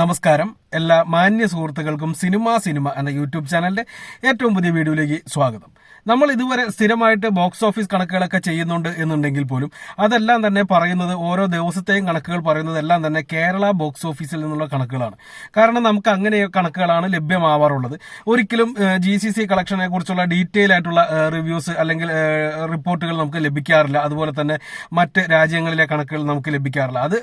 നമസ്കാരം. എല്ലാ മാന്യ സുഹൃത്തുക്കൾക്കും സിനിമ സിനിമ എന്ന യൂട്യൂബ് ചാനലിന്റെ ഏറ്റവും പുതിയ വീഡിയോയിലേക്ക് സ്വാഗതം. നമ്മൾ ഇതുവരെ സ്ഥിരമായിട്ട് ബോക്സ് ഓഫീസ് കണക്കുകളൊക്കെ ചെയ്യുന്നുണ്ട് എന്നുണ്ടെങ്കിൽ പോലും അതെല്ലാം തന്നെ പറയുന്നത് ഓരോ ദിവസത്തെയും കണക്കുകൾ പറയുന്നത് എല്ലാം തന്നെ കേരള ബോക്സ് ഓഫീസിൽ നിന്നുള്ള കണക്കുകളാണ്. കാരണം നമുക്ക് അങ്ങനെ കണക്കുകളാണ് ലഭ്യമാവാറുള്ളത്. ഒരിക്കലും ജി സി സി കളക്ഷനെ കുറിച്ചുള്ള ഡീറ്റെയിൽ ആയിട്ടുള്ള റിവ്യൂസ് അല്ലെങ്കിൽ റിപ്പോർട്ടുകൾ നമുക്ക് ലഭിക്കാറില്ല. അതുപോലെ തന്നെ മറ്റ് രാജ്യങ്ങളിലെ കണക്കുകൾ നമുക്ക് ലഭിക്കാറില്ല. അത്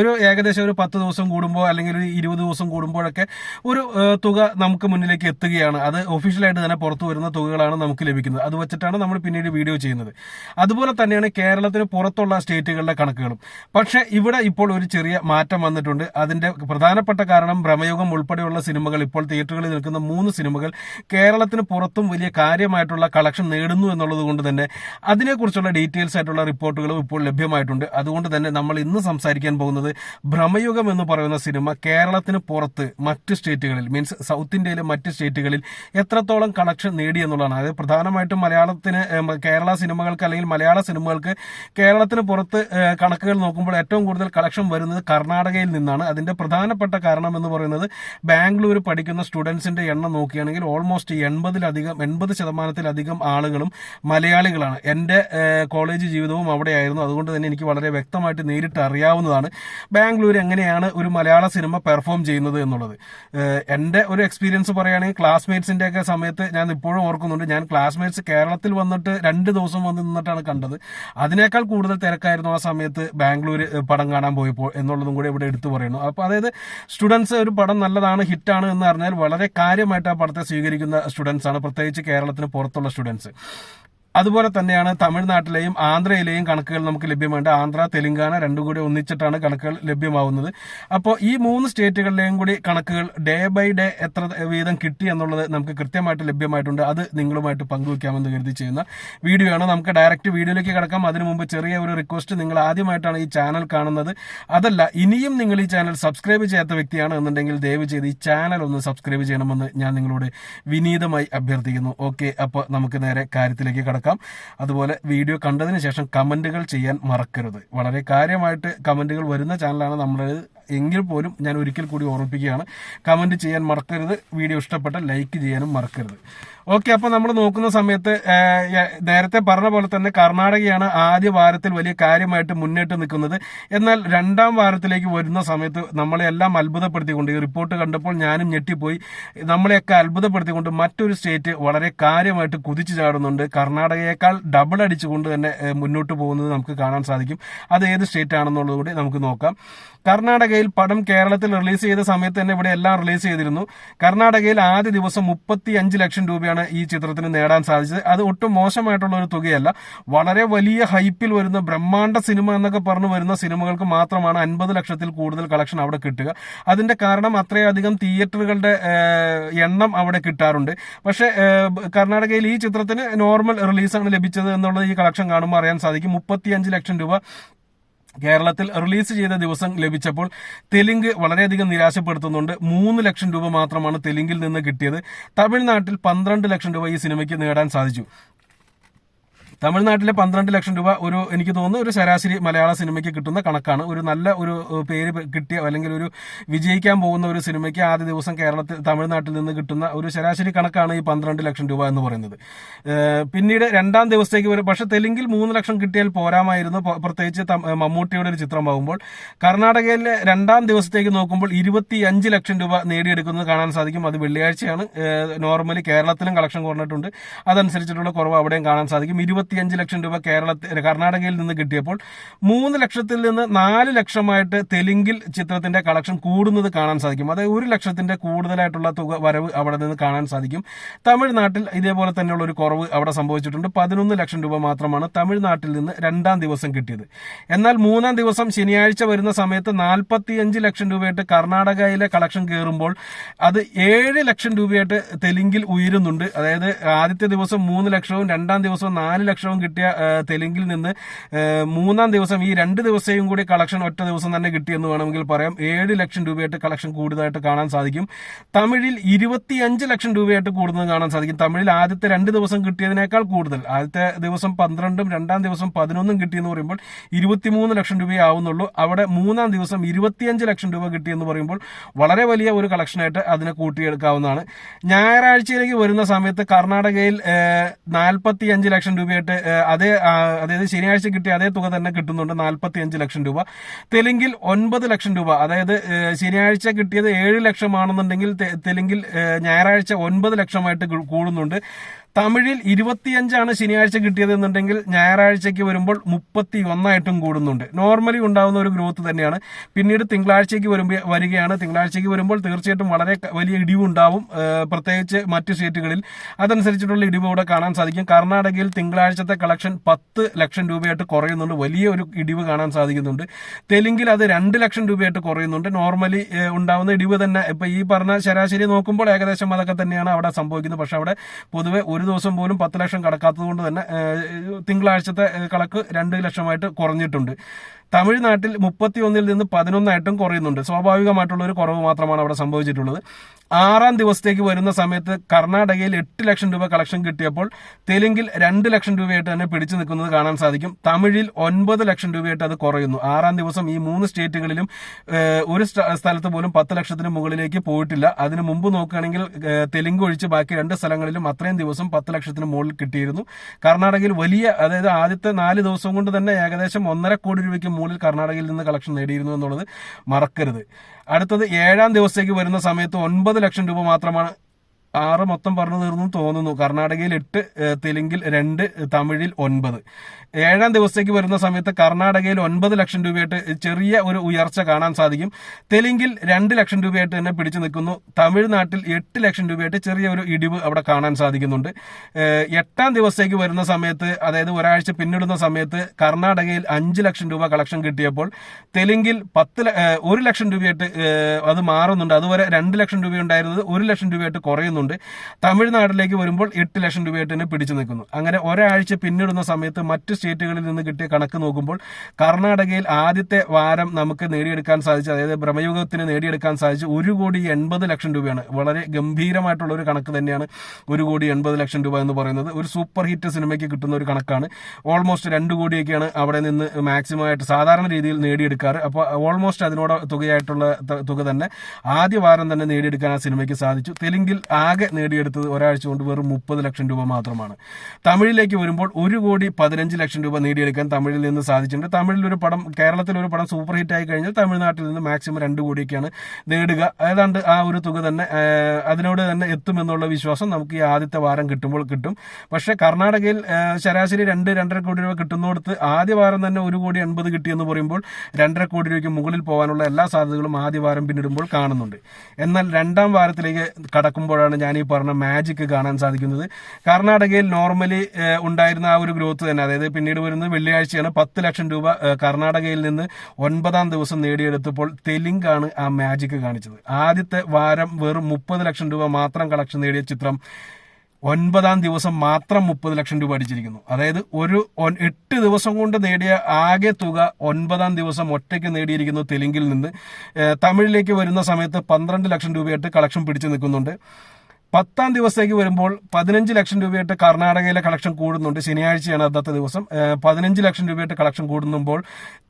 ഒരു ഏകദേശം ഒരു പത്ത് ദിവസം കൂടുമ്പോൾ അല്ലെങ്കിൽ ഒരു ഇരുപത് ദിവസം കൂടുമ്പോഴൊക്കെ ഒരു തുക നമുക്ക് മുന്നിലേക്ക് എത്തുകയാണ്. അത് ഒഫീഷ്യലായിട്ട് തന്നെ പുറത്തു വരുന്ന തുകകളാണ് നമുക്ക് ലഭിക്കുന്നത്. അത് വെച്ചിട്ടാണ് നമ്മൾ പിന്നീട് വീഡിയോ ചെയ്യുന്നത്. അതുപോലെ തന്നെയാണ് കേരളത്തിന് പുറത്തുള്ള സ്റ്റേറ്റുകളുടെ കണക്കുകളും. പക്ഷേ ഇവിടെ ഇപ്പോൾ ഒരു ചെറിയ മാറ്റം വന്നിട്ടുണ്ട്. അതിന്റെ പ്രധാനപ്പെട്ട കാരണം ഭ്രമയുഗം ഉൾപ്പെടെയുള്ള സിനിമകൾ. ഇപ്പോൾ തിയേറ്ററുകളിൽ നിൽക്കുന്ന മൂന്ന് സിനിമകൾ കേരളത്തിന് പുറത്തും വലിയ കാര്യമായിട്ടുള്ള കളക്ഷൻ നേടുന്നു എന്നുള്ളത് കൊണ്ട് തന്നെ അതിനെക്കുറിച്ചുള്ള ഡീറ്റെയിൽസ് ആയിട്ടുള്ള റിപ്പോർട്ടുകളും ഇപ്പോൾ ലഭ്യമായിട്ടുണ്ട്. അതുകൊണ്ട് തന്നെ നമ്മൾ ഇന്ന് സംസാരിക്കാൻ പോകുന്നത് ഭ്രമയുഗം എന്ന് പറയുന്ന സിനിമ കേരളത്തിന് പുറത്ത് മറ്റ് സ്റ്റേറ്റുകളിൽ മീൻസ് സൗത്ത് ഇന്ത്യയിലെ മറ്റ് സ്റ്റേറ്റുകളിൽ എത്രത്തോളം കളക്ഷൻ നേടി എന്നുള്ളതാണ്. അതായത് പ്രധാനമായിട്ടും മലയാളത്തിന് കേരള സിനിമകൾക്ക് അല്ലെങ്കിൽ മലയാള സിനിമകൾക്ക് കേരളത്തിന് പുറത്ത് കണക്കുകൾ നോക്കുമ്പോൾ ഏറ്റവും കൂടുതൽ കളക്ഷൻ വരുന്നത് കർണാടകയിൽ നിന്നാണ്. അതിന്റെ പ്രധാനപ്പെട്ട കാരണം എന്ന് പറയുന്നത് ബാംഗ്ലൂർ പഠിക്കുന്ന സ്റ്റുഡൻസിന്റെ എണ്ണം നോക്കുകയാണെങ്കിൽ ഓൾമോസ്റ്റ് എൺപതിലധികം എൺപത് ശതമാനത്തിലധികം ആളുകളും മലയാളികളാണ്. എന്റെ കോളേജ് ജീവിതവും അവിടെയായിരുന്നു. അതുകൊണ്ട് തന്നെ എനിക്ക് വളരെ വ്യക്തമായിട്ട് നേരിട്ട് അറിയാവുന്നതാണ് ബാംഗ്ലൂർ എങ്ങനെയാണ് ഒരു മലയാള സിനിമ പെർഫോം ചെയ്യുന്നത് എന്നുള്ളത്. എന്റെ ഒരു എക്സ്പീരിയൻസ് പറയുകയാണെങ്കിൽ ക്ലാസ്മേറ്റ്സിന്റെ ഒക്കെ സമയത്ത് ഞാൻ ഇപ്പോഴും ഓർക്കുന്നുണ്ട്. ഞാൻ ക്ലാസ്മേറ്റ്സ് കേരളത്തിൽ വന്നിട്ട് രണ്ട് ദിവസം വന്ന് നിന്നിട്ടാണ് കണ്ടത്. അതിനേക്കാൾ കൂടുതൽ തിരക്കായിരുന്നു ആ സമയത്ത് ബാംഗ്ലൂർ പടം കാണാൻ പോയപ്പോൾ എന്നുള്ളതും കൂടി ഇവിടെ എടുത്തു പറയുന്നു. അപ്പോൾ അതായത് സ്റ്റുഡൻസ് ഒരു പടം നല്ലതാണ് ഹിറ്റാണ് എന്ന് പറഞ്ഞാൽ വളരെ കാര്യമായിട്ട് ആ പടത്തെ സ്വീകരിക്കുന്ന സ്റ്റുഡൻസ് ആണ്. പ്രത്യേകിച്ച് കേരളത്തിന് പുറത്തുള്ള സ്റ്റുഡൻസ്. അതുപോലെ തന്നെയാണ് തമിഴ്നാട്ടിലെയും ആന്ധ്രയിലെയും കണക്കുകൾ നമുക്ക് ലഭ്യമുണ്ട് ആന്ധ്ര തെലങ്കാന രണ്ടും കൂടി ഒന്നിച്ചിട്ടാണ് കണക്കുകൾ ലഭ്യമാവുന്നത്. അപ്പോൾ ഈ മൂന്ന് സ്റ്റേറ്റുകളിലെയും കൂടി കണക്കുകൾ ഡേ ബൈ ഡേ എത്ര വീതം കിട്ടി എന്നുള്ളത് നമുക്ക് കൃത്യമായിട്ട് ലഭ്യമായിട്ടുണ്ട്. അത് നിങ്ങളുമായിട്ട് പങ്കുവയ്ക്കാമെന്ന് കരുതി ചെയ്യുന്ന വീഡിയോ ആണ് നമുക്ക് ഡയറക്റ്റ് വീഡിയോയിലേക്ക് കിടക്കാം. അതിനു മുമ്പ് ചെറിയ ഒരു റിക്വസ്റ്റ് നിങ്ങൾ ആദ്യമായിട്ടാണ് ഈ ചാനൽ കാണുന്നത്. അതല്ല ഇനിയും നിങ്ങൾ ഈ ചാനൽ സബ്സ്ക്രൈബ് ചെയ്യാത്ത വ്യക്തിയാണ് എന്നുണ്ടെങ്കിൽ ദയവ് ചെയ്ത് ഈ ചാനൽ ഒന്ന് സബ്സ്ക്രൈബ് ചെയ്യണമെന്ന് ഞാൻ നിങ്ങളോട് വിനീതമായി അഭ്യർത്ഥിക്കുന്നു. ഓക്കെ അപ്പോൾ നമുക്ക് നേരെ കാര്യത്തിലേക്ക് കടക്കാം. അതുപോലെ വീഡിയോ കണ്ടതിന് ശേഷം കമന്റുകൾ ചെയ്യാൻ മറക്കരുത്. വളരെ കാര്യമായിട്ട് കമന്റുകൾ വരുന്ന ചാനലാണ് നമ്മൾ എങ്കിൽ പോലും ഞാൻ ഒരിക്കൽ കൂടി ഓർമ്മിപ്പിക്കുകയാണ്. കമന്റ് ചെയ്യാൻ മറക്കരുത്. വീഡിയോ ഇഷ്ടപ്പെട്ട ലൈക്ക് ചെയ്യാനും മറക്കരുത്. ഓക്കെ അപ്പൊ നമ്മൾ നോക്കുന്ന സമയത്ത് നേരത്തെ പറഞ്ഞ പോലെ തന്നെ കർണാടകയാണ് ആദ്യ വാരത്തിൽ വലിയ കാര്യമായിട്ട് മുന്നേറ്റ് നിൽക്കുന്നത്. എന്നാൽ രണ്ടാം വാരത്തിലേക്ക് വരുന്ന സമയത്ത് നമ്മളെ എല്ലാം അത്ഭുതപ്പെടുത്തിക്കൊണ്ട് ഈ റിപ്പോർട്ട് കണ്ടപ്പോൾ ഞാനും ഞെട്ടിപ്പോയി. നമ്മളെയൊക്കെ അത്ഭുതപ്പെടുത്തിക്കൊണ്ട് മറ്റൊരു സ്റ്റേറ്റ് വളരെ കാര്യമായിട്ട് കുതിച്ചു ചാടുന്നുണ്ട്. കർണാടകയേക്കാൾ ഡബിൾ അടിച്ചുകൊണ്ട് തന്നെ മുന്നോട്ട് പോകുന്നത് നമുക്ക് കാണാൻ സാധിക്കും. അത് ഏത് സ്റ്റേറ്റ് ആണെന്നുള്ളത് കൂടി നമുക്ക് നോക്കാം. കർണാടകയിൽ പടം കേരളത്തിൽ റിലീസ് ചെയ്ത സമയത്ത് തന്നെ ഇവിടെ എല്ലാം റിലീസ് ചെയ്തിരുന്നു. കർണാടകയിൽ ആദ്യ ദിവസം മുപ്പത്തി അഞ്ച് ലക്ഷം രൂപയാണ് ഈ ചിത്രത്തിന് നേടാൻ സാധിച്ചത്. അത് ഒട്ടും മോശമായിട്ടുള്ള ഒരു തുകയല്ല. വളരെ വലിയ ഹൈപ്പിൽ വരുന്ന ബ്രഹ്മാണ്ഡ സിനിമ എന്നൊക്കെ പറഞ്ഞു വരുന്ന സിനിമകൾക്ക് മാത്രമാണ് അൻപത് ലക്ഷത്തിൽ കൂടുതൽ കളക്ഷൻ അവിടെ കിട്ടുക. അതിന്റെ കാരണം അത്രയധികം തിയേറ്ററുകളുടെ എണ്ണം അവിടെ കിട്ടാറുണ്ട്. പക്ഷേ കർണാടകയിൽ ഈ ചിത്രത്തിന് നോർമൽ റിലീസാണ് ലഭിച്ചത് എന്നുള്ളത് ഈ കളക്ഷൻ കാണുമ്പോൾ അറിയാൻ സാധിക്കും. മുപ്പത്തിയഞ്ച് ലക്ഷം രൂപ കേരളത്തിൽ റിലീസ് ചെയ്ത ദിവസം ലഭിച്ചപ്പോൾ തെലുങ്ക് വളരെയധികം നിരാശപ്പെടുത്തുന്നുണ്ട്. മൂന്ന് ലക്ഷം രൂപ മാത്രമാണ് തെലുങ്കിൽ നിന്ന് കിട്ടിയത്. തമിഴ്നാട്ടിൽ പന്ത്രണ്ട് ലക്ഷം രൂപ ഈ സിനിമയ്ക്ക് നേടാൻ സാധിച്ചു. തമിഴ്നാട്ടിലെ പന്ത്രണ്ട് ലക്ഷം രൂപ ഒരു എനിക്ക് തോന്നുന്നു ഒരു ശരാശരി മലയാള സിനിമയ്ക്ക് കിട്ടുന്ന കണക്കാണ്. ഒരു നല്ല ഒരു പേര് കിട്ടിയ അല്ലെങ്കിൽ ഒരു വിജയിക്കാൻ പോകുന്ന ഒരു സിനിമയ്ക്ക് ആദ്യ ദിവസം കേരളത്തിൽ തമിഴ്നാട്ടിൽ നിന്ന് കിട്ടുന്ന ഒരു ശരാശരി കണക്കാണ് ഈ പന്ത്രണ്ട് ലക്ഷം രൂപ എന്ന് പറയുന്നത്. പിന്നീട് രണ്ടാം ദിവസത്തേക്ക് വരും. പക്ഷെ തെലുങ്കിൽ മൂന്ന് ലക്ഷം കിട്ടിയാൽ പോരാമായിരുന്നു. പ്രത്യേകിച്ച് മമ്മൂട്ടിയുടെ ഒരു ചിത്രമാകുമ്പോൾ കർണാടകയിലെ രണ്ടാം ദിവസത്തേക്ക് നോക്കുമ്പോൾ ഇരുപത്തി അഞ്ച് ലക്ഷം രൂപ നേടിയെടുക്കുന്നത് കാണാൻ സാധിക്കും. അത് വെള്ളിയാഴ്ചയാണ്. നോർമലി കേരളത്തിലും കളക്ഷൻ കുറഞ്ഞിട്ടുണ്ട്. അതനുസരിച്ചിട്ടുള്ള കുറവ് അവിടെയും കാണാൻ സാധിക്കും. ഇരുപത്തിയഞ്ച് ലക്ഷം രൂപ കേരളത്തിൽ കർണാടകയിൽ നിന്ന് കിട്ടിയപ്പോൾ മൂന്ന് ലക്ഷത്തിൽ നിന്ന് നാല് ലക്ഷമായിട്ട് തെലുങ്കിൽ ചിത്രത്തിന്റെ കളക്ഷൻ കൂടുന്നത് കാണാൻ സാധിക്കും. അതായത് ഒരു ലക്ഷത്തിന്റെ കൂടുതലായിട്ടുള്ള തുക വരവ് അവിടെ നിന്ന് കാണാൻ സാധിക്കും. തമിഴ്നാട്ടിൽ ഇതേപോലെ തന്നെയുള്ള ഒരു കുറവ് അവിടെ സംഭവിച്ചിട്ടുണ്ട്. പതിനൊന്ന് ലക്ഷം രൂപ മാത്രമാണ് തമിഴ്നാട്ടിൽ നിന്ന് രണ്ടാം ദിവസം കിട്ടിയത്. എന്നാൽ മൂന്നാം ദിവസം ശനിയാഴ്ച വരുന്ന സമയത്ത് നാൽപ്പത്തിയഞ്ച് ലക്ഷം രൂപയായിട്ട് കർണാടകയിലെ കളക്ഷൻ കയറുമ്പോൾ അത് ഏഴ് ലക്ഷം രൂപയായിട്ട് തെലുങ്കിൽ ഉയരുന്നുണ്ട്. അതായത് ആദ്യത്തെ ദിവസം മൂന്ന് ലക്ഷവും രണ്ടാം ദിവസം നാല് ലക്ഷം ലക്ഷവും കിട്ടിയ തെലുങ്കിൽ നിന്ന് മൂന്നാം ദിവസം ഈ രണ്ട് ദിവസവും കൂടി കളക്ഷൻ ഒറ്റ ദിവസം തന്നെ കിട്ടിയെന്ന് വേണമെങ്കിൽ പറയാം. ഏഴ് ലക്ഷം രൂപയായിട്ട് കളക്ഷൻ കൂടുതലായിട്ട് കാണാൻ സാധിക്കും. തമിഴിൽ ഇരുപത്തിയഞ്ച് ലക്ഷം രൂപയായിട്ട് കൂടുന്നത് കാണാൻ സാധിക്കും. തമിഴിൽ ആദ്യത്തെ രണ്ട് ദിവസം കിട്ടിയതിനേക്കാൾ കൂടുതൽ. ആദ്യത്തെ ദിവസം പന്ത്രണ്ടും രണ്ടാം ദിവസം പതിനൊന്നും കിട്ടിയെന്ന് പറയുമ്പോൾ ഇരുപത്തിമൂന്ന് ലക്ഷം രൂപയേ ആവുന്നുള്ളൂ. അവിടെ മൂന്നാം ദിവസം ഇരുപത്തിയഞ്ച് ലക്ഷം രൂപ കിട്ടിയെന്ന് പറയുമ്പോൾ വളരെ വലിയ ഒരു കളക്ഷനായിട്ട് അതിനെ കൂട്ടിയെടുക്കാവുന്നതാണ്. ഞായറാഴ്ചയിലേക്ക് വരുന്ന സമയത്ത് കർണാടകയിൽ നാൽപ്പത്തി അഞ്ച് ലക്ഷം രൂപയായിട്ട് ഏഹ്, അതേ അതായത് ശനിയാഴ്ച കിട്ടിയ അതേ തുക തന്നെ കിട്ടുന്നുണ്ട് നാൽപ്പത്തി അഞ്ച് ലക്ഷം രൂപ. തെലുങ്കിൽ ഒൻപത് ലക്ഷം രൂപ. അതായത് ശനിയാഴ്ച കിട്ടിയത് ഏഴ് ലക്ഷമാണെന്നുണ്ടെങ്കിൽ തെലുങ്കിൽ ഞായറാഴ്ച ഒൻപത് ലക്ഷമായിട്ട് കൂടുന്നുണ്ട്. തമിഴിൽ ഇരുപത്തിയഞ്ചാണ് ശനിയാഴ്ച കിട്ടിയത് എന്നുണ്ടെങ്കിൽ ഞായറാഴ്ചയ്ക്ക് വരുമ്പോൾ മുപ്പത്തി ഒന്നായിട്ടും കൂടുന്നുണ്ട്. നോർമലി ഉണ്ടാകുന്ന ഒരു ഗ്രോത്ത് തന്നെയാണ്. പിന്നീട് തിങ്കളാഴ്ചയ്ക്ക് വരുമ്പോൾ വരികയാണ്. തിങ്കളാഴ്ചയ്ക്ക് വരുമ്പോൾ തീർച്ചയായിട്ടും വളരെ വലിയ ഇടിവുണ്ടാവും. പ്രത്യേകിച്ച് മറ്റ് സ്റ്റേറ്റുകളിൽ അതനുസരിച്ചിട്ടുള്ള ഇടിവ് ഇവിടെ കാണാൻ സാധിക്കും. കർണാടകയിൽ തിങ്കളാഴ്ചത്തെ കളക്ഷൻ പത്ത് ലക്ഷം രൂപയായിട്ട് കുറയുന്നുണ്ട്. വലിയ ഒരു ഇടിവ് കാണാൻ സാധിക്കുന്നുണ്ട്. തെലുങ്കിൽ അത് രണ്ട് ലക്ഷം രൂപയായിട്ട് കുറയുന്നുണ്ട്. നോർമലി ഉണ്ടാവുന്ന ഇടിവ് തന്നെ. ഇപ്പൊ ഈ പറഞ്ഞ ശരാശരി നോക്കുമ്പോൾ ഏകദേശം അതൊക്കെ തന്നെയാണ് അവിടെ സംഭവിക്കുന്നത്. പക്ഷെ അവിടെ പൊതുവെ ഒരു ദിവസം പോലും പത്ത് ലക്ഷം കടക്കാത്തത് കൊണ്ട് തന്നെ തിങ്കളാഴ്ചത്തെ കണക്ക് രണ്ട് ലക്ഷമായിട്ട് കുറഞ്ഞിട്ടുണ്ട്. തമിഴ്നാട്ടിൽ മുപ്പത്തി ഒന്നിൽ നിന്ന് പതിനൊന്നായിട്ടും കുറയുന്നുണ്ട്. സ്വാഭാവികമായിട്ടുള്ള ഒരു കുറവ് മാത്രമാണ് അവിടെ സംഭവിച്ചിട്ടുള്ളത്. ആറാം ദിവസത്തേക്ക് വരുന്ന സമയത്ത് കർണാടകയിൽ എട്ട് ലക്ഷം രൂപ കളക്ഷൻ കിട്ടിയപ്പോൾ തെലുങ്കിൽ രണ്ട് ലക്ഷം രൂപയായിട്ട് തന്നെ പിടിച്ചു നിൽക്കുന്നത് കാണാൻ സാധിക്കും. തമിഴിൽ ഒൻപത് ലക്ഷം രൂപയായിട്ട് അത് കുറയുന്നു. ആറാം ദിവസം ഈ മൂന്ന് സ്റ്റേറ്റുകളിലും ഒരു സ്ഥ- സ്ഥലത്ത് പോലും പത്ത് ലക്ഷത്തിന് മുകളിലേക്ക് പോയിട്ടില്ല. അതിന് മുമ്പ് നോക്കുകയാണെങ്കിൽ തെലുങ്ക് ഒഴിച്ച് ബാക്കി രണ്ട് സ്ഥലങ്ങളിലും അത്രയും ദിവസം പത്ത് ലക്ഷത്തിന് മുകളിൽ കിട്ടിയിരുന്നു. കർണാടകയിൽ വലിയ അതായത് ആദ്യത്തെ നാല് ദിവസം കൊണ്ട് തന്നെ ഏകദേശം ഒന്നര കോടി രൂപയ്ക്ക് മുകളിൽ കർണാടകയിൽ നിന്ന് കളക്ഷൻ നേടിയിരുന്നു എന്നുള്ളത് മറക്കരുത്. അടുത്തത് ഏഴാം ദിവസത്തേക്ക് വരുന്ന സമയത്ത് ഒൻപത് ലക്ഷം രൂപ മാത്രമാണ് ആറ് മൊത്തം പറഞ്ഞു തീർന്നു തോന്നുന്നു. കർണാടകയിൽ എട്ട് തെലുങ്കിൽ രണ്ട് തമിഴിൽ ഒൻപത്. ഏഴാം ദിവസത്തേക്ക് വരുന്ന സമയത്ത് കർണാടകയിൽ ഒൻപത് ലക്ഷം രൂപയായിട്ട് ചെറിയ ഒരു ഉയർച്ച കാണാൻ സാധിക്കും. തെലുങ്കിൽ രണ്ട് ലക്ഷം രൂപയായിട്ട് തന്നെ പിടിച്ചു നിൽക്കുന്നു. തമിഴ്നാട്ടിൽ എട്ട് ലക്ഷം രൂപയായിട്ട് ചെറിയ ഒരു ഇടിവ് അവിടെ കാണാൻ സാധിക്കുന്നുണ്ട്. എട്ടാം ദിവസത്തേക്ക് വരുന്ന സമയത്ത് അതായത് ഒരാഴ്ച പിന്നിടുന്ന സമയത്ത് കർണാടകയിൽ അഞ്ച് ലക്ഷം രൂപ കളക്ഷൻ കിട്ടിയപ്പോൾ തെലുങ്കിൽ പത്ത് ഒരു ലക്ഷം രൂപയായിട്ട് അത് മാറുന്നുണ്ട്. അതുവരെ രണ്ട് ലക്ഷം രൂപ ഉണ്ടായിരുന്നത് ഒരു ലക്ഷം രൂപയായിട്ട് കുറയുന്നുണ്ട് തമിഴ്നാട്ടിലേക്ക് വരുമ്പോൾ എട്ട് ലക്ഷം രൂപയായിട്ട് തന്നെ പിടിച്ചു നിൽക്കുന്നു. അങ്ങനെ ഒരാഴ്ച പിന്നിടുന്ന സമയത്ത് മറ്റ് സ്റ്റേറ്റുകളിൽ നിന്ന് കിട്ടിയ കണക്ക് നോക്കുമ്പോൾ കർണാടകയിൽ ആദ്യത്തെ വാരം നമുക്ക് നേടിയെടുക്കാൻ സാധിച്ചു അതായത് ബ്രഹ്മയുഗത്തിന് നേടിയെടുക്കാൻ സാധിച്ചു ഒരു കോടി എൺപത് ലക്ഷം രൂപയാണ്. വളരെ ഗംഭീരമായിട്ടുള്ള ഒരു കണക്ക് തന്നെയാണ് ഒരു കോടി എൺപത് ലക്ഷം രൂപ എന്ന് പറയുന്നത്. ഒരു സൂപ്പർ ഹിറ്റ് സിനിമയ്ക്ക് കിട്ടുന്ന ഒരു കണക്കാണ്. ഓൾമോസ്റ്റ് രണ്ട് കോടിയൊക്കെയാണ് അവിടെ നിന്ന് മാക്സിമം ആയിട്ട് സാധാരണ രീതിയിൽ നേടിയെടുക്കാറ്. അപ്പോൾ ഓൾമോസ്റ്റ് അതിനോട് തുകയായിട്ടുള്ള തുക തന്നെ ആദ്യ വാരം തന്നെ നേടിയെടുക്കാൻ ആ സിനിമയ്ക്ക് സാധിച്ചു. തെലുങ്കിൽ ആകെ നേടിയെടുത്തത് ഒരാഴ്ച കൊണ്ട് വെറും മുപ്പത് ലക്ഷം രൂപ മാത്രമാണ്. തമിഴിലേക്ക് വരുമ്പോൾ ഒരു കോടി പതിനഞ്ച് ലക്ഷം രൂപ നേടിയെടുക്കാൻ തമിഴിൽ നിന്ന് സാധിച്ചിട്ടുണ്ട്. തമിഴിൽ ഒരു പടം കേരളത്തിൽ ഒരു പടം സൂപ്പർ ഹിറ്റ് ആയി കഴിഞ്ഞാൽ തമിഴ്നാട്ടിൽ നിന്ന് മാക്സിമം രണ്ട് കോടിയൊക്കെയാണ് നേടുക. ഏതാണ്ട് ആ ഒരു തുക തന്നെ അതിനോട് തന്നെ എത്തുമെന്നുള്ള വിശ്വാസം നമുക്ക് ഈ ആദ്യത്തെ വാരം കിട്ടുമ്പോൾ കിട്ടും. പക്ഷേ കർണാടകയിൽ ശരാശരി രണ്ട് രണ്ടര കോടി രൂപ കിട്ടുന്നിടത്ത് ആദ്യ വാരം തന്നെ ഒരു കോടി എൺപത് കിട്ടിയെന്ന് പറയുമ്പോൾ രണ്ടര കോടി രൂപയ്ക്ക് മുകളിൽ പോകാനുള്ള എല്ലാ സാധ്യതകളും ആദ്യ വാരം പിന്നിടുമ്പോൾ കാണുന്നുണ്ട്. എന്നാൽ രണ്ടാം വാരത്തിലേക്ക് കടക്കുമ്പോഴാണ് ഞാൻ ഈ പറഞ്ഞ മാജിക് കാണാൻ സാധിക്കുന്നത്. കർണാടകയിൽ നോർമലി ഉണ്ടായിരുന്ന ആ ഒരു ഗ്രോത്ത് തന്നെ. അതായത് പിന്നീട് വരുന്നത് വെള്ളിയാഴ്ചയാണ് പത്ത് ലക്ഷം രൂപ കർണാടകയിൽ നിന്ന് ഒൻപതാം ദിവസം നേടിയെടുത്തപ്പോൾ തെലുങ്കാണ് ആ മാജിക് കാണിച്ചത്. ആദ്യത്തെ വാരം വെറും മുപ്പത് ലക്ഷം രൂപ മാത്രം കളക്ഷൻ നേടിയ ചിത്രം ഒൻപതാം ദിവസം മാത്രം മുപ്പത് ലക്ഷം രൂപ അടിച്ചിരിക്കുന്നു. അതായത് ഒരു എട്ട് ദിവസം കൊണ്ട് നേടിയ ആകെ തുക ഒൻപതാം ദിവസം ഒറ്റയ്ക്ക് നേടിയിരിക്കുന്നു തെലുങ്കിൽ നിന്ന്. തമിഴിലേക്ക് വരുന്ന സമയത്ത് പന്ത്രണ്ട് ലക്ഷം രൂപയായിട്ട് കളക്ഷൻ പിടിച്ചു നിൽക്കുന്നുണ്ട്. പത്താം ദിവസത്തേക്ക് വരുമ്പോൾ പതിനഞ്ച് ലക്ഷം രൂപയായിട്ട് കർണാടകയിലെ കളക്ഷൻ കൂടുന്നുണ്ട്. ശനിയാഴ്ചയാണ് അന്നത്തെ ദിവസം. പതിനഞ്ച് ലക്ഷം രൂപയായിട്ട് കളക്ഷൻ കൂടുമ്പോൾ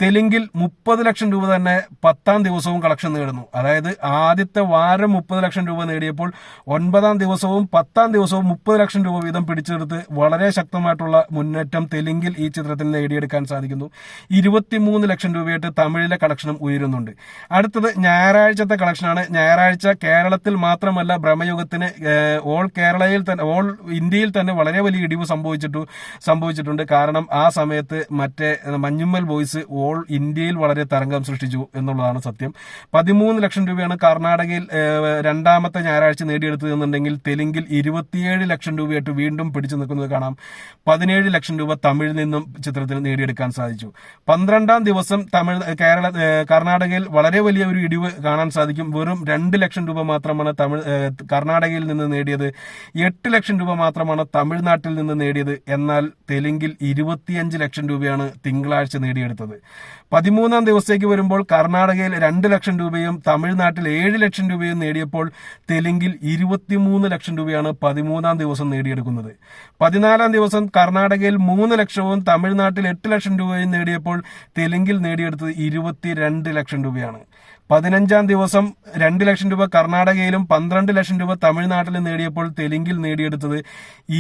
തെലുങ്കിൽ മുപ്പത് ലക്ഷം രൂപ തന്നെ പത്താം ദിവസവും കളക്ഷൻ നേടുന്നു. അതായത് ആദ്യത്തെ വാരം മുപ്പത് ലക്ഷം രൂപ നേടിയപ്പോൾ ഒൻപതാം ദിവസവും പത്താം ദിവസവും മുപ്പത് ലക്ഷം രൂപ വീതം പിടിച്ചെടുത്ത് വളരെ ശക്തമായിട്ടുള്ള മുന്നേറ്റം തെലുങ്കിൽ ഈ ചിത്രത്തിൽ നേടിയെടുക്കാൻ സാധിക്കുന്നു. ഇരുപത്തിമൂന്ന് ലക്ഷം രൂപയായിട്ട് തമിഴിലെ കളക്ഷനും ഉയരുന്നുണ്ട്. അടുത്തത് ഞായറാഴ്ചത്തെ കളക്ഷനാണ് ഞായറാഴ്ച കേരളത്തിൽ മാത്രമല്ല ബ്രഹ്മയുഗത്തിന് ഏഹ്, ഓൾ കേരളയിൽ തന്നെ ഓൾ ഇന്ത്യയിൽ തന്നെ വളരെ വലിയ ഇടിവ് സംഭവിച്ചിട്ടു സംഭവിച്ചിട്ടുണ്ട്. കാരണം ആ സമയത്ത് മറ്റേ മഞ്ഞുമ്മൽ ബോയ്സ് ഓൾ ഇന്ത്യയിൽ വളരെ തരംഗം സൃഷ്ടിച്ചു എന്നുള്ളതാണ് സത്യം. പതിമൂന്ന് ലക്ഷം രൂപയാണ് കർണാടകയിൽ രണ്ടാമത്തെ ഞായറാഴ്ച നേടിയെടുത്തത് എന്നുണ്ടെങ്കിൽ തെലുങ്കിൽ ഇരുപത്തിയേഴ് ലക്ഷം രൂപയായിട്ട് വീണ്ടും പിടിച്ചു നിൽക്കുന്നത് കാണാം. പതിനേഴ് ലക്ഷം രൂപ തമിഴിൽ നിന്നും ചിത്രത്തിന് നേടിയെടുക്കാൻ സാധിച്ചു. പന്ത്രണ്ടാം ദിവസം തമിഴ് കേരള കർണാടകയിൽ വളരെ വലിയ ഒരു ഇടിവ് കാണാൻ സാധിക്കും. വെറും രണ്ട് ലക്ഷം രൂപ മാത്രമാണ് തമിഴ് കർണാടകയിൽ നിന്ന് നിന്ന് നേടിയത് എട്ട് ലക്ഷം രൂപ മാത്രമാണ് തമിഴ്നാട്ടിൽ നിന്ന് നേടിയത്. എന്നാൽ തെലുങ്കിൽ ഇരുപത്തിയഞ്ച് ലക്ഷം രൂപയാണ് തിങ്കളാഴ്ച നേടിയെടുത്തത്. പതിമൂന്നാം ദിവസത്തേക്ക് വരുമ്പോൾ കർണാടകയിൽ രണ്ട് ലക്ഷം രൂപയും തമിഴ്നാട്ടിൽ ഏഴ് ലക്ഷം രൂപയും നേടിയപ്പോൾ തെലുങ്കിൽ ഇരുപത്തിമൂന്ന് ലക്ഷം രൂപയാണ് പതിമൂന്നാം ദിവസം നേടിയെടുക്കുന്നത്. പതിനാലാം ദിവസം കർണാടകയിൽ മൂന്ന് ലക്ഷവും തമിഴ്നാട്ടിൽ എട്ട് ലക്ഷം രൂപയും നേടിയപ്പോൾ തെലുങ്കിൽ നേടിയെടുത്തത് ഇരുപത്തിരണ്ട് ലക്ഷം രൂപയാണ്. പതിനഞ്ചാം ദിവസം രണ്ട് ലക്ഷം രൂപ കർണാടകയിലും പന്ത്രണ്ട് ലക്ഷം രൂപ തമിഴ്നാട്ടിലും നേടിയപ്പോൾ തെലുങ്കിൽ നേടിയെടുത്തത്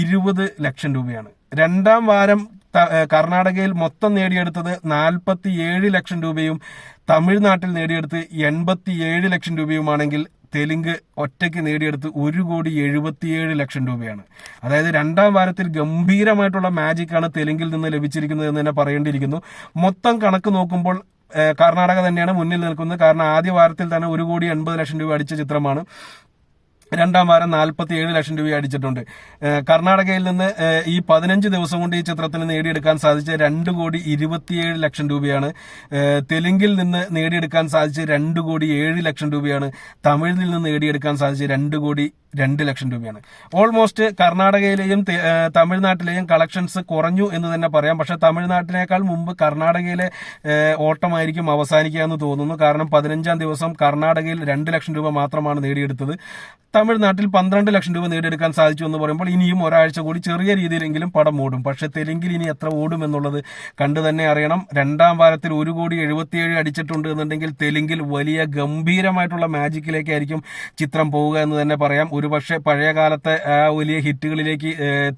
ഇരുപത് ലക്ഷം രൂപയാണ്. രണ്ടാം വാരം കർണാടകയിൽ മൊത്തം നേടിയെടുത്തത് നാൽപ്പത്തി ഏഴ് ലക്ഷം രൂപയും തമിഴ്നാട്ടിൽ നേടിയെടുത്ത് എൺപത്തി ഏഴ് ലക്ഷം രൂപയുമാണെങ്കിൽ തെലുങ്ക് ഒറ്റയ്ക്ക് നേടിയെടുത്ത് ഒരു കോടി എഴുപത്തിയേഴ് ലക്ഷം രൂപയാണ്. അതായത് രണ്ടാം വാരത്തിൽ ഗംഭീരമായിട്ടുള്ള മാജിക്കാണ് തെലുങ്കിൽ നിന്ന് ലഭിച്ചിരിക്കുന്നത് എന്ന് തന്നെ പറയേണ്ടിയിരിക്കുന്നു. മൊത്തം കണക്ക് നോക്കുമ്പോൾ കർണാടക തന്നെയാണ് മുന്നിൽ നിൽക്കുന്നത്. കാരണം ആദ്യ വാരത്തിൽ തന്നെ ഒരു കോടി എൺപത് ലക്ഷം രൂപ അടിച്ച ചിത്രമാണ്. രണ്ടാം വാരം നാൽപ്പത്തി ഏഴ് ലക്ഷം രൂപ അടിച്ചിട്ടുണ്ട്. കർണാടകയിൽ നിന്ന് ഈ പതിനഞ്ച് ദിവസം കൊണ്ട് ഈ ചിത്രത്തിന് നേടിയെടുക്കാൻ സാധിച്ച രണ്ട് കോടി ഇരുപത്തിയേഴ് ലക്ഷം രൂപയാണ്. തെലുങ്കിൽ നിന്ന് നേടിയെടുക്കാൻ സാധിച്ച രണ്ട് കോടി ഏഴ് ലക്ഷം രൂപയാണ്. തമിഴിൽ നിന്ന് നേടിയെടുക്കാൻ സാധിച്ച രണ്ട് കോടി രണ്ട് ലക്ഷം രൂപയാണ്. ഓൾമോസ്റ്റ് കർണാടകയിലെയും തമിഴ്നാട്ടിലെയും കളക്ഷൻസ് കുറഞ്ഞു എന്ന് തന്നെ പറയാം. പക്ഷെ തമിഴ്നാട്ടിനേക്കാൾ മുമ്പ് കർണാടകയിലെ ഓട്ടമായിരിക്കും അവസാനിക്കുക എന്ന് തോന്നുന്നു. കാരണം പതിനഞ്ചാം ദിവസം കർണാടകയിൽ രണ്ട് ലക്ഷം രൂപ മാത്രമാണ് നേടിയെടുത്തത്. തമിഴ്നാട്ടിൽ പന്ത്രണ്ട് ലക്ഷം രൂപ നേടിയെടുക്കാൻ സാധിച്ചു എന്ന് പറയുമ്പോൾ ഇനിയും ഒരാഴ്ച കൂടി ചെറിയ രീതിയിലെങ്കിലും പടം ഓടും. പക്ഷേ തെലുങ്കിൽ ഇനി എത്ര ഓടും എന്നുള്ളത് കണ്ടു തന്നെ അറിയണം. രണ്ടാം വാരത്തിൽ ഒരു കോടി എഴുപത്തിയേഴ് അടിച്ചിട്ടുണ്ട് എന്നുണ്ടെങ്കിൽ തെലുങ്കിൽ വലിയ ഗംഭീരമായിട്ടുള്ള മാജിക്കിലേക്കായിരിക്കും ചിത്രം പോവുക എന്ന് തന്നെ പറയാം. ഒരുപക്ഷെ പഴയ കാലത്തെ വലിയ ഹിറ്റുകളിലേക്ക്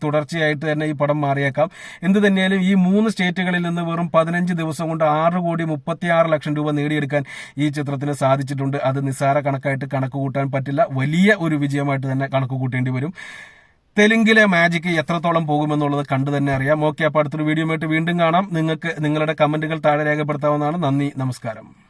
തുടർച്ചയായിട്ട് തന്നെ ഈ പടം മാറിയേക്കാം. എന്ത് തന്നെയാലും ഈ മൂന്ന് സ്റ്റേറ്റുകളിൽ നിന്ന് വെറും പതിനഞ്ച് ദിവസം കൊണ്ട് ആറ് കോടി മുപ്പത്തിയാറ് ലക്ഷം രൂപ നേടിയെടുക്കാൻ ഈ ചിത്രത്തിന് സാധിച്ചിട്ടുണ്ട്. അത് നിസ്സാര കണക്കായിട്ട് കണക്ക് കൂട്ടാൻ പറ്റില്ല. വലിയ ഒരു വിജയമായിട്ട് തന്നെ കണക്ക് കൂട്ടേണ്ടി വരും. തെലുങ്കിലെ മാജിക് എത്രത്തോളം പോകുമെന്നുള്ളത് കണ്ടു തന്നെ അറിയാം. ഓക്കെ അപ്പോൾ അടുത്തൊരു വീഡിയോ ആയിട്ട് വീണ്ടും കാണാം. നിങ്ങൾക്ക് നിങ്ങളുടെ കമന്റുകൾ താഴെ രേഖപ്പെടുത്താവുന്നതാണ്. നന്ദി നമസ്കാരം.